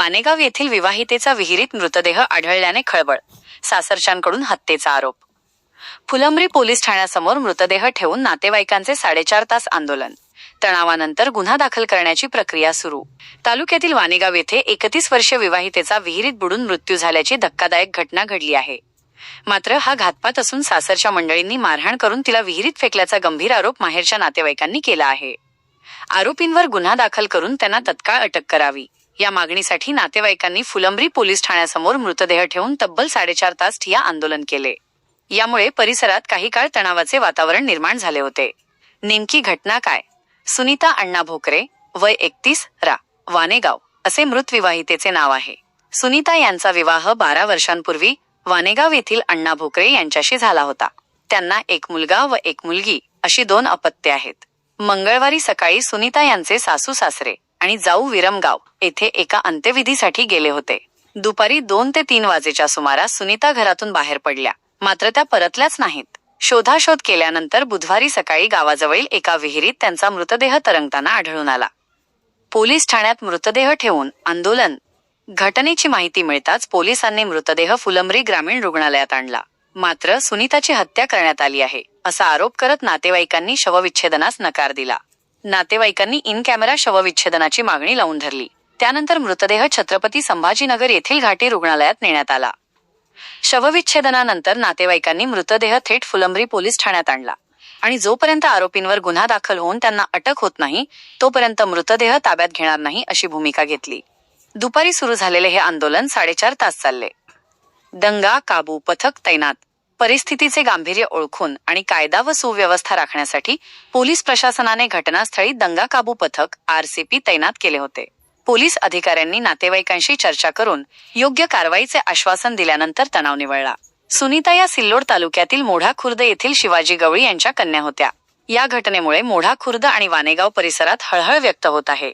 वानेगाव येथील विवाहितेचा विहिरीत मृतदेह आढळल्याने खळबळ सासरच्यांकडून हत्येचा आरोप. फुलंब्री पोलीस ठाण्यासमोर मृतदेह ठेवून नातेवाईकांचे साडेचार तास आंदोलन. तणावानंतर गुन्हा दाखल करण्याची प्रक्रिया सुरू. तालुक्यातील वानेगाव येथे एकतीस वर्षीय विवाहितेचा विहिरीत बुडून मृत्यू झाल्याची धक्कादायक घटना घडली आहे. मात्र हा घातपात असून सासरच्या मंडळींनी मारहाण करून तिला विहिरीत फेकल्याचा गंभीर आरोप माहेरच्या नातेवाईकांनी केला आहे. आरोपींवर गुन्हा दाखल करून त्यांना तत्काळ अटक करावी. या मागणीसाठी नातेवाईकांनी फुलंब्री पोलीस ठाण्यासमोर मृतदेह ठेवून तब्बल साडेचार तास ठिया आंदोलन केले. यामुळे परिसरात काही काळ तणावाचे वातावरण निर्माण झाले होते. नेमकी घटना काय? सुनीता अण्णा भोकरे वय एकतीस रा वानेगाव असे मृत विवाहितेचे नाव आहे. सुनीता यांचा विवाह बारा वर्षांपूर्वी वानेगाव येथील अण्णा भोकरे यांच्याशी झाला होता. त्यांना एक मुलगा व एक मुलगी अशी दोन अपत्ये आहेत. मंगळवारी सकाळी सुनीता यांचे सासू सासरे आणि जाऊ विरमगाव येथे एका अंत्यविधीसाठी गेले होते. दुपारी दोन ते तीन वाजेच्या सुमारास सुनीता घरातून बाहेर पडल्या. मात्र त्या परतल्याच नाहीत. शोधाशोध केल्यानंतर बुधवारी सकाळी गावाजवळील एका विहिरीत त्यांचा मृतदेह तरंगताना आढळून आला. पोलीस ठाण्यात मृतदेह ठेवून आंदोलन. घटनेची माहिती मिळताच पोलिसांनी मृतदेह फुलंब्री ग्रामीण रुग्णालयात आणला. मात्र सुनीताची हत्या करण्यात आली आहे असा आरोप करत नातेवाईकांनी शवविच्छेदनास नकार दिला. नातेवाईकांनी इन कॅमेरा शवविच्छेदनाची मागणी लावून धरली. त्यानंतर मृतदेह छत्रपती संभाजीनगर येथील घाटी रुग्णालयात नेण्यात आला. शवविच्छेदनानंतर नातेवाईकांनी मृतदेह थेट फुलंब्री पोलीस ठाण्यात आणला. आणि जोपर्यंत आरोपींवर गुन्हा दाखल होऊन त्यांना अटक होत नाही तोपर्यंत मृतदेह ताब्यात घेणार नाही अशी भूमिका घेतली. दुपारी सुरू झालेले हे आंदोलन साडेचार तास चालले. दंगा काबू पथक तैनात परिस्थितीचे गांभीर्य ओळखून आणि कायदा व सुव्यवस्था राखण्यासाठी पोलीस प्रशासनाने घटनास्थळी दंगा काबू पथक आरसीपी तैनात केले होते. पोलीस अधिकाऱ्यांनी नातेवाईकांशी चर्चा करून योग्य कारवाईचे आश्वासन दिल्यानंतर तणाव निवळला. सुनीता या सिल्लोड तालुक्यातील मोढा खुर्द येथील शिवाजी गवळी यांच्या कन्या होत्या. या घटनेमुळे मोढा खुर्द आणि वानेगाव परिसरात हळहळ व्यक्त होत आहे.